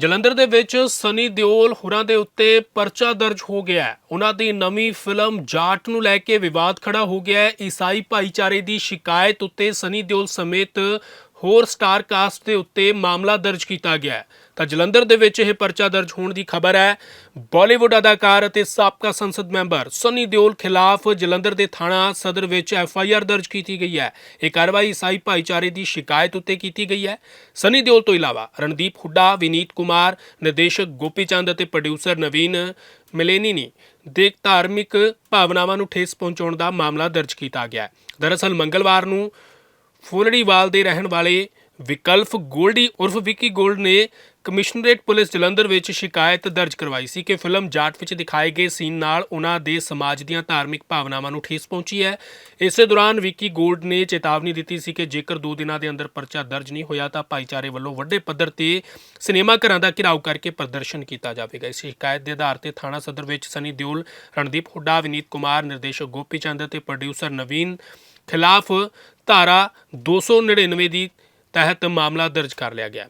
ਜਲੰਧਰ ਦੇ ਵਿੱਚ ਸਨੀ ਦਿਓਲ ਹੁਰਾਂ ਦੇ ਉੱਤੇ ਪਰਚਾ ਦਰਜ ਹੋ ਗਿਆ ਹੈ। ਉਹਨਾਂ ਦੀ ਨਵੀਂ ਫਿਲਮ ਜਾਟ ਨੂੰ ਲੈ ਕੇ ਵਿਵਾਦ ਖੜਾ ਹੋ ਗਿਆ ਹੈ। ਈਸਾਈ ਭਾਈਚਾਰੇ ਦੀ ਸ਼ਿਕਾਇਤ ਉੱਤੇ ਸਨੀ ਦਿਓਲ ਸਮੇਤ ਹੋਰ ਸਟਾਰ ਕਾਸਟ ਦੇ ਉੱਤੇ ਮਾਮਲਾ ਦਰਜ ਕੀਤਾ ਗਿਆ ਹੈ। ਤਾਂ ਜਲੰਧਰ ਦੇ ਵਿੱਚ ਇਹ ਪਰਚਾ ਦਰਜ ਹੋਣ ਦੀ ਖਬਰ ਹੈ। ਬਾਲੀਵੁੱਡ ਅਦਾਕਾਰ ਅਤੇ ਸਾਬਕਾ ਸੰਸਦ ਮੈਂਬਰ ਸਨੀ ਦਿਓਲ ਖਿਲਾਫ ਜਲੰਧਰ ਦੇ ਥਾਣਾ ਸਦਰ ਵਿੱਚ ਐਫ ਆਈ ਆਰ ਦਰਜ ਕੀਤੀ ਗਈ ਹੈ। ਇਹ ਕਾਰਵਾਈ ਈਸਾਈ ਭਾਈਚਾਰੇ ਦੀ ਸ਼ਿਕਾਇਤ ਉੱਤੇ ਕੀਤੀ ਗਈ ਹੈ। ਸਨੀ ਦਿਓਲ ਤੋਂ ਇਲਾਵਾ ਰਣਦੀਪ ਹੁੱਡਾ, ਵਿਨੀਤ ਕੁਮਾਰ, ਨਿਰਦੇਸ਼ਕ ਗੋਪੀ ਚੰਦ ਅਤੇ ਪ੍ਰੋਡਿਊਸਰ ਨਵੀਨ ਮਿਲੇਨੀਨੀ ਦੇ ਧਾਰਮਿਕ ਭਾਵਨਾਵਾਂ ਨੂੰ ਠੇਸ ਪਹੁੰਚਾਉਣ ਦਾ ਮਾਮਲਾ ਦਰਜ ਕੀਤਾ ਗਿਆ ਹੈ। ਦਰਅਸਲ ਮੰਗਲਵਾਰ ਨੂੰ ਫੁਲੜੀਵਾਲ ਦੇ ਰਹਿਣ ਵਾਲੇ ਵਿਕਲਪ ਗੋਲਡੀ ਉਰਫ ਵਿੱਕੀ ਗੋਲਡ ਨੇ ਕਮਿਸ਼ਨਰੇਟ ਪੁਲਿਸ ਜਲੰਧਰ ਵਿੱਚ ਸ਼ਿਕਾਇਤ ਦਰਜ ਕਰਵਾਈ ਸੀ ਕਿ ਫਿਲਮ ਜਾਟ ਵਿੱਚ ਦਿਖਾਏ ਗਏ ਸੀਨ ਨਾਲ ਉਹਨਾਂ ਦੇ ਸਮਾਜ ਦੀਆਂ ਧਾਰਮਿਕ ਭਾਵਨਾਵਾਂ ਨੂੰ ਠੇਸ ਪਹੁੰਚੀ ਹੈ। ਇਸੇ ਦੌਰਾਨ ਵਿੱਕੀ ਗੋਲਡ ਨੇ ਚੇਤਾਵਨੀ ਦਿੱਤੀ ਸੀ ਕਿ ਜੇਕਰ 2 ਦਿਨਾਂ ਦੇ ਅੰਦਰ ਪਰਚਾ ਦਰਜ ਨਹੀਂ ਹੋਇਆ ਤਾਂ ਭਾਈਚਾਰੇ ਵੱਲੋਂ ਵੱਡੇ ਪੱਧਰ ਤੇ ਸਿਨੇਮਾ ਘਰਾਂ ਦਾ ਘਿਰਾਓ ਕਰਕੇ ਪ੍ਰਦਰਸ਼ਨ ਕੀਤਾ ਜਾਵੇਗਾ। ਇਸ ਸ਼ਿਕਾਇਤ ਦੇ ਆਧਾਰ ਤੇ ਥਾਣਾ ਸਦਰ ਵਿੱਚ ਸਨੀ ਦਿਓਲ, ਰਣਦੀਪ ਹੁੱਡਾ, ਵਿਨੀਤ ਕੁਮਾਰ, ਨਿਰਦੇਸ਼ਕ ਗੋਪੀ ਚੰਦ ਅਤੇ ਪ੍ਰੋਡਿਊਸਰ ਨਵੀਨ ਖਿਲਾਫ ਧਾਰਾ 299 ਦੀ ਤਹਿਤ ਮਾਮਲਾ ਦਰਜ ਕਰ ਲਿਆ ਗਿਆ।